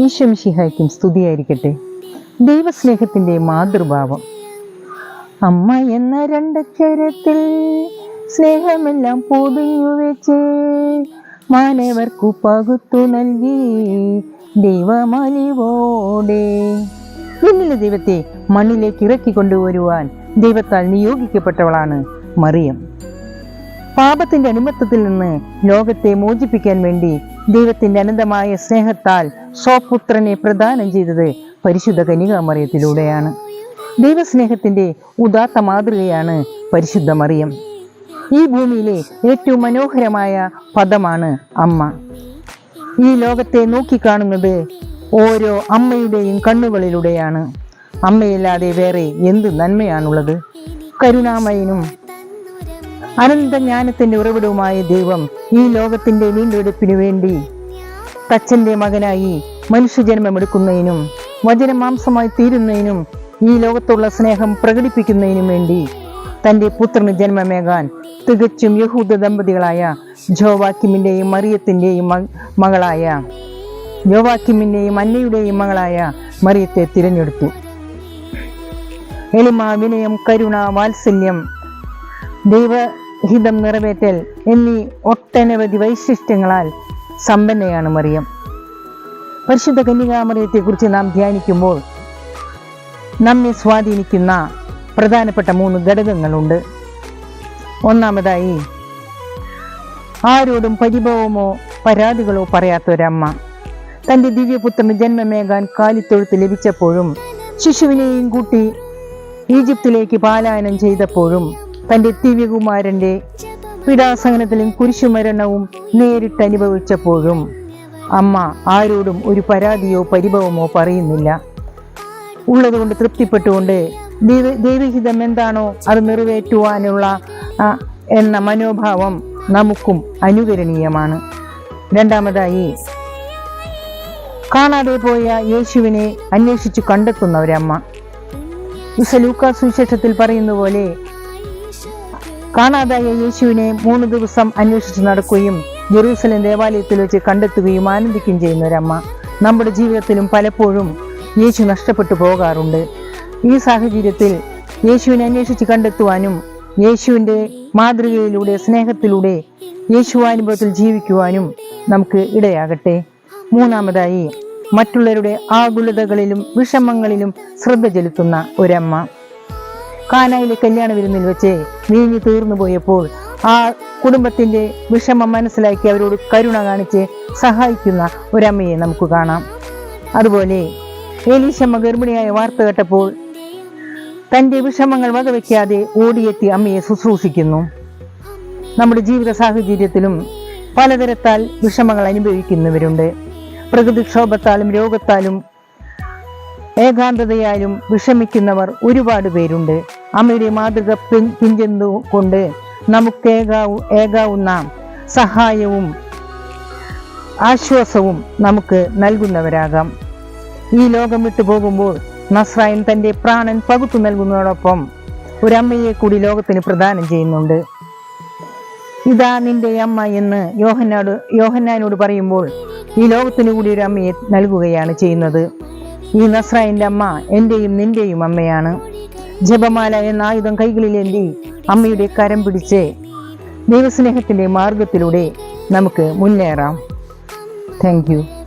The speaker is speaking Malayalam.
ഈശ്വംഷിഹായ്ക്കും സ്തുതിയായിരിക്കട്ടെ. ദൈവസ്നേഹത്തിന്റെ മാതൃഭാവം. അമ്മ എന്ന രണ്ടക്ഷരത്തിൽ സ്നേഹമെല്ലാം പൊതിഞ്ഞു വെച്ച് മാനവർക്കു പകുത്തു നൽകി ദൈവമലിവോടെ. എന്നിലെ ദൈവത്തെ മണ്ണിലേക്ക് ഇറക്കി കൊണ്ടുവരുവാൻ ദൈവത്താൽ നിയോഗിക്കപ്പെട്ടവളാണ് മറിയം. പാപത്തിന്റെ അനുമത്തത്തിൽ നിന്ന് ലോകത്തെ മോചിപ്പിക്കാൻ വേണ്ടി ദൈവത്തിന്റെ അനന്തമായ സ്നേഹത്താൽ സ്വപുത്രനെ പ്രദാനം ചെയ്തത് പരിശുദ്ധ കനികാമറിയത്തിലൂടെയാണ് ദൈവസ്നേഹത്തിന്റെ ഉദാത്ത മാതൃകയാണ് പരിശുദ്ധ മറിയം. ഈ ഭൂമിയിലെ ഏറ്റവും മനോഹരമായ പദമാണ് അമ്മ. ഈ ലോകത്തെ നോക്കിക്കാണുന്നത് ഓരോ അമ്മയുടെയും കണ്ണുകളിലൂടെയാണ്. അമ്മയില്ലാതെ വേറെ എന്ത് നന്മയാണുള്ളത്? കരുണാമയനും അനന്തജ്ഞാനത്തിന്റെ ഉറവിടവുമായ ദൈവം ഈ ലോകത്തിന്റെ വീണ്ടെടുപ്പിനു വേണ്ടി തച്ചന്റെ മകനായി മനുഷ്യജന്മമെടുക്കുന്നതിനും വചനമാംസമായി തീരുന്നതിനും ഈ ലോകത്തുള്ള സ്നേഹം പ്രകടിപ്പിക്കുന്നതിനും വേണ്ടി തന്റെ പുത്രന് ജന്മമേകാൻ തികച്ചും യഹൂദ ദമ്പതികളായ ജോവാക്കിമിന്റെയും മറിയത്തിന്റെയും മകളായ ജോവാക്കിമിന്റെയും അന്നയുടെയും മകളായ മറിയത്തെ തിരഞ്ഞെടുത്തു. എളിമ വിനയം കരുണ വാത്സല്യം ദൈവഹിതം നിറവേറ്റൽ എന്നീ ഒട്ടനവധി വൈശിഷ്ട്യങ്ങളാൽ സമ്പന്നയാണ് മറിയം. പരിശുദ്ധ കന്യകാമറിയത്തെക്കുറിച്ച് നാം ധ്യാനിക്കുമ്പോൾ നമ്മെ സ്വാധീനിക്കുന്ന പ്രധാനപ്പെട്ട മൂന്ന് ഘടകങ്ങളുണ്ട്. ഒന്നാമതായി ആരോടും പരിഭവമോ പരാതികളോ പറയാത്ത ഒരമ്മ തന്റെ ദിവ്യപുത്രന് ജന്മമേകാൻ കാലിത്തൊഴുത്ത് ലഭിച്ചപ്പോഴും ശിശുവിനെയും കൂട്ടി ഈജിപ്തിലേക്ക് പാലായനം ചെയ്തപ്പോഴും തന്റെ ദിവ്യകുമാരന്റെ പീഡാസഹനത്തിലും കുരിശുമരണവും നേരിട്ട് അനുഭവിച്ചപ്പോഴും അമ്മ ആരോടും ഒരു പരാതിയോ പരിഭവമോ പറയുന്നില്ല. ഉള്ളതുകൊണ്ട് തൃപ്തിപ്പെട്ടുകൊണ്ട് ദൈവ ദൈവഹിതം എന്താണോ അത് നിറവേറ്റുവാനുള്ള എന്ന മനോഭാവം നമുക്കും അനുകരണീയമാണ്. രണ്ടാമതായി കാണാതെ പോയ യേശുവിനെ അന്വേഷിച്ചു കണ്ടെത്തുന്നവരമ്മ. വിസലൂക്ക സുവിശേഷത്തിൽ പറയുന്ന പോലെ കാണാതായ യേശുവിനെ മൂന്ന് ദിവസം അന്വേഷിച്ച് നടക്കുകയും ജെറൂസലേം ദേവാലയത്തിൽ വെച്ച് കണ്ടെത്തുകയും ആനന്ദിക്കുകയും ചെയ്യുന്ന ഒരമ്മ നമ്മുടെ ജീവിതത്തിലും പലപ്പോഴും യേശു നഷ്ടപ്പെട്ടു പോകാറുണ്ട്. ഈ സാഹചര്യത്തിൽ യേശുവിനെ അന്വേഷിച്ച് കണ്ടെത്തുവാനും യേശുവിന്റെ മാതൃകയിലൂടെ സ്നേഹത്തിലൂടെ യേശുവാനുഭവത്തിൽ ജീവിക്കുവാനും നമുക്ക് ഇടയാകട്ടെ. മൂന്നാമതായി മറ്റുള്ളവരുടെ ആകുലതകളിലും വിഷമങ്ങളിലും ശ്രദ്ധ ചെലുത്തുന്ന ഒരമ്മ കാനായിലെ കല്യാണ വിരുന്നിൽ വെച്ച് വീഞ്ഞു തീർന്നു പോയപ്പോൾ ആ കുടുംബത്തിന്റെ വിഷമം മനസ്സിലാക്കി അവരോട് കരുണ കാണിച്ച് സഹായിക്കുന്ന ഒരമ്മയെ നമുക്ക് കാണാം. അതുപോലെ ഏലീശമ്മ ഗർഭിണിയായ വാർത്ത കേട്ടപ്പോൾ തന്റെ വിഷമങ്ങൾ വകവയ്ക്കാതെ ഓടിയെത്തി അമ്മയെ ശുശ്രൂഷിക്കുന്നു. നമ്മുടെ ജീവിത സാഹചര്യത്തിലും പലതരത്താൽ വിഷമങ്ങൾ അനുഭവിക്കുന്നവരുണ്ട്. പ്രകൃതിക്ഷോഭത്താലും രോഗത്താലും ഏകാന്തതയാലും വിഷമിക്കുന്നവർ ഒരുപാട് പേരുണ്ട്. അമ്മയുടെ മാതൃക പിൻ- പിഞ്ചെന്നു കൊണ്ട് നമുക്ക് ഏകാവു ഏകാവുന്ന സഹായവും ആശ്വാസവും നമുക്ക് നൽകുന്നവരാകാം. ഈ ലോകം വിട്ടു പോകുമ്പോൾ നസ്രായൻ തന്റെ പ്രാണൻ പകുത്തു നൽകുന്നതോടൊപ്പം ഒരമ്മയെ കൂടി ലോകത്തിന് പ്രദാനം ചെയ്യുന്നുണ്ട്. ഇതാ നിന്റെ അമ്മ എന്ന് യോഹന്നാട് യോഹന്നാനോട് പറയുമ്പോൾ ഈ ലോകത്തിന് കൂടി ഒരു അമ്മയെ നൽകുകയാണ് ചെയ്യുന്നത്. ഈ നസ്രായന്റെ അമ്മ എന്റെയും നിന്റെയും അമ്മയാണ്. ജപമാല എന്ന ആയുധം കൈകളിലേന്തി അമ്മയുടെ കരം പിടിച്ച് ദൈവസ്നേഹത്തിന്റെ മാർഗത്തിലൂടെ നമുക്ക് മുന്നേറാം. താങ്ക്